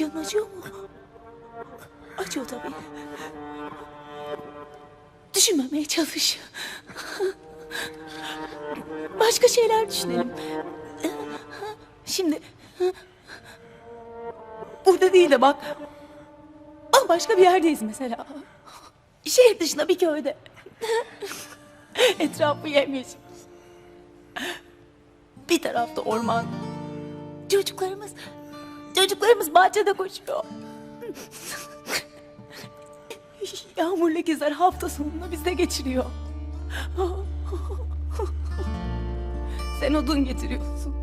Canın acıyor mu? Acıyor tabii. Düşünmemeye çalış. Başka şeyler düşünelim. Şimdi burada değil de bak. Başka bir yerdeyiz mesela. Şehir dışında bir köyde. Etrafı yemyeşil. Bir tarafta orman. Çocuklarımız, çocuklarımız bahçede koşuyor. Yağmur lekeler hafta sonunu bizde geçiriyor. Sen odun getiriyorsun.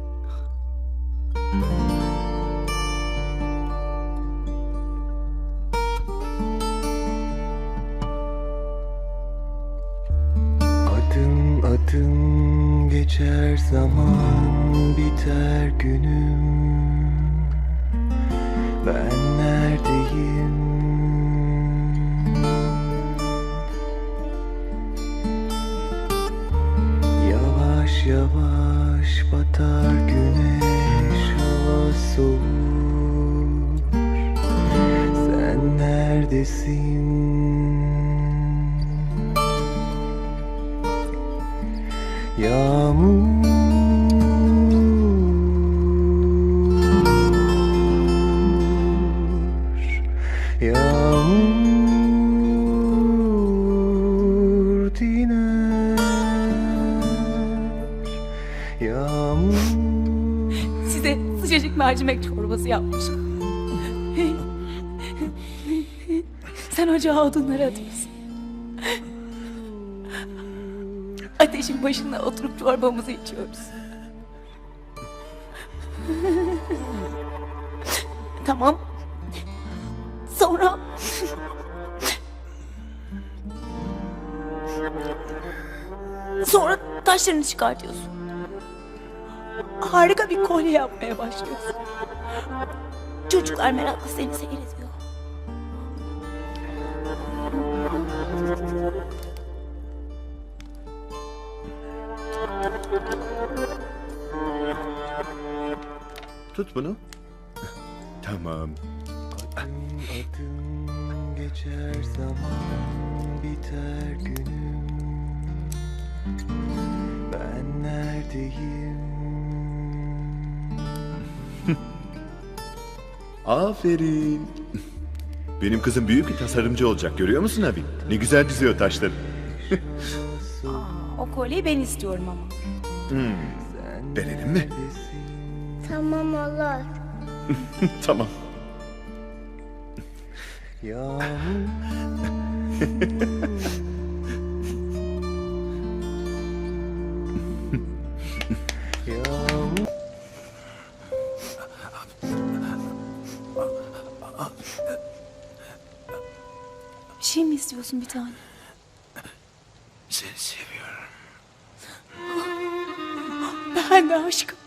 Adım adım geçer zaman biter günüm Ben neredeyim? Yavaş yavaş batar güneş hava soğur. Sen neredesin? Yağmur Yağmur diner Yağmur Size sıcacık mercimek çorbası yapmışım. Sen ocağa odunları atıyorsun. Ateşin başına oturup çorbamızı içiyoruz. tamam. Sonra taşlarını çıkartıyorsun. Harika bir kolye yapmaya başlıyorsun. Çocuklar merakla seni seyrediyor. Tut bunu. Tamam. Geçer zaman biter günüm Ben neredeyim Aferin. Benim kızım büyük bir tasarımcı olacak görüyor musun abi? Ne güzel diziyor taşları. O kolyeyi ben istiyorum ama. Verelim mi? Tamam olur. tamam. Yağmur Yağmur Bir şey mi istiyorsun bir tane? Seni seviyorum. Ben de aşkım.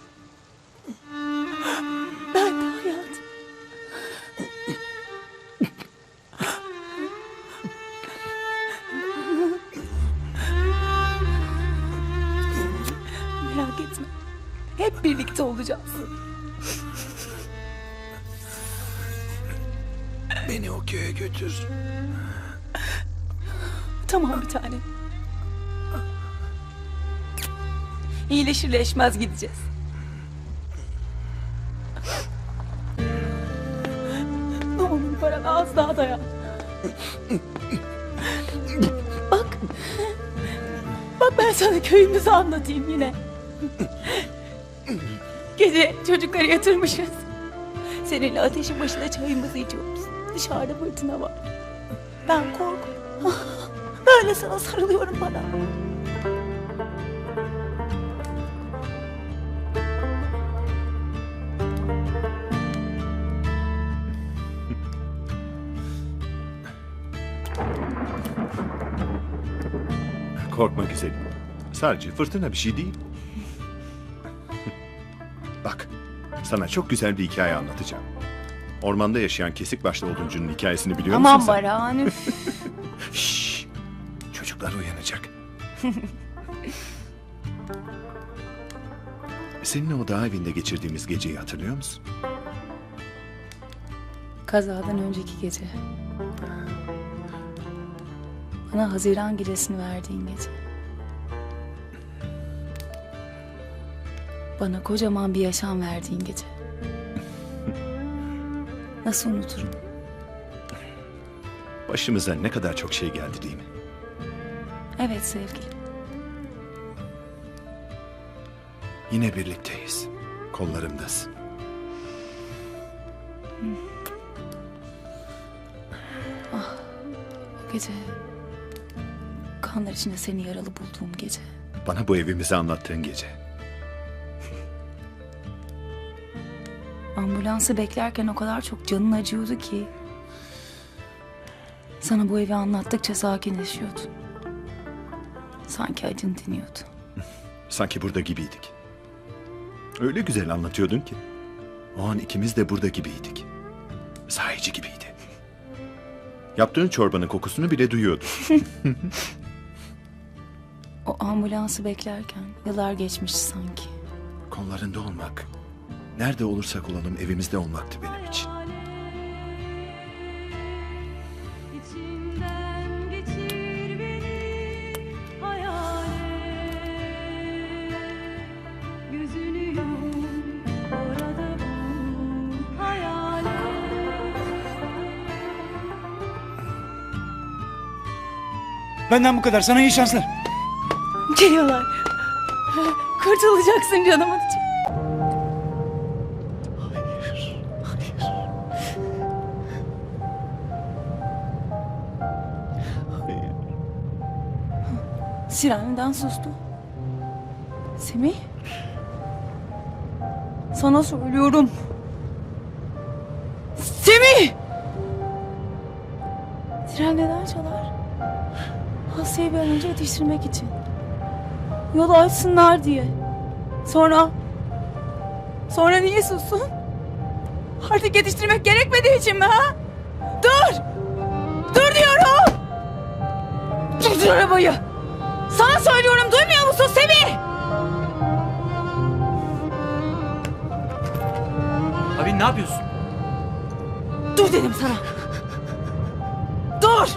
Birlikte olacağız. Beni o köye götür. Tamam bir tane. İyileşirleşmez gideceğiz. Ne olur paranı az daha dayan. Bak. Bak ben sana köyümüzü anlatayım yine. Gece çocukları yatırmışız. Seninle ateşin başında çayımızı içiyoruz. Dışarıda fırtına var. Ben korkuyorum. Böyle sana sarılıyorum bana. Korkma güzelim. Sadece fırtına bir şey değil. Sana çok güzel bir hikaye anlatacağım. Ormanda yaşayan kesik başlı oduncunun hikayesini biliyor Aman musun sen? Baran üf. Şşş, çocuklar uyanacak. Seninle o dağ evinde geçirdiğimiz geceyi hatırlıyor musun? Kazadan önceki gece. Bana Haziran gecesini verdiğin gece. Bana kocaman bir yaşam verdiğin gece. Nasıl unuturum? Başımıza ne kadar çok şey geldi değil mi? Evet sevgilim. Yine birlikteyiz. Kollarımdasın. O gece kanlar içinde seni yaralı bulduğum gece. Bana bu evimizi anlattığın gece. Ambulansı beklerken o kadar çok canın acıyordu ki. Sana bu evi anlattıkça sakinleşiyordun. Sanki acın diniyordu. Sanki burada gibiydik. Öyle güzel anlatıyordun ki. O an ikimiz de burada gibiydik. Sahici gibiydi. Yaptığın çorbanın kokusunu bile duyuyordum. O ambulansı beklerken yıllar geçmiş sanki. Kollarında olmak, nerede olursak olalım evimizde olmaktı benim için. İçinden geçir beni hayale Gözünü yum orada bul hayale Benden bu kadar. Sana iyi şanslar. Geliyorlar. Kurtulacaksın canımın için. Sireniden sustu. Semih. Sana söylüyorum. Semih! Siren neden çalar? Hasya'yı bir an önce yetiştirmek için. Yolu açsınlar diye. Sonra... Sonra niye sussun? Artık yetiştirmek gerekmediği için mi ha? Dur! Dur diyorum! Durdur arabayı! Sana söylüyorum duymuyor musun Semih? Abi ne yapıyorsun? Dur dedim sana. Dur!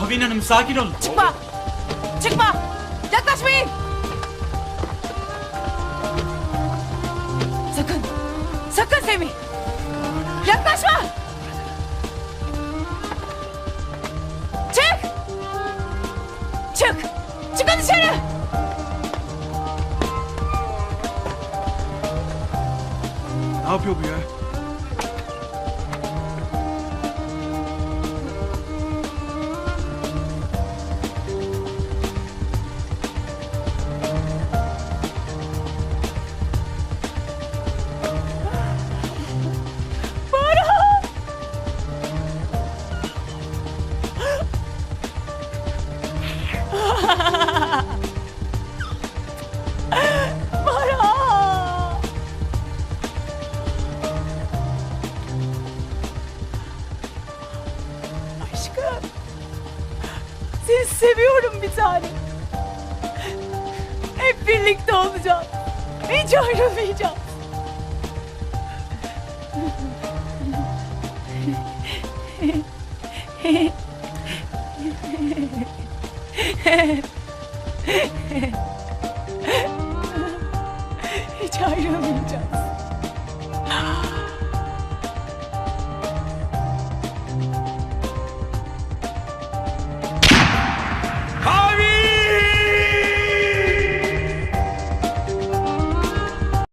Havin Hanım sakin olun. Çıkma! Çıkma! Yaklaşmayın! Sakın! Sakın Semih! Yaklaşma! Çık! Çık! Çıkın dışarı! Ne yapıyor bu ya? Para! Aşkım. Seni seviyorum bir tane. Hep birlikte olacağız. Hiç ayrılmayacağız. Hiç ayrılmayacağız.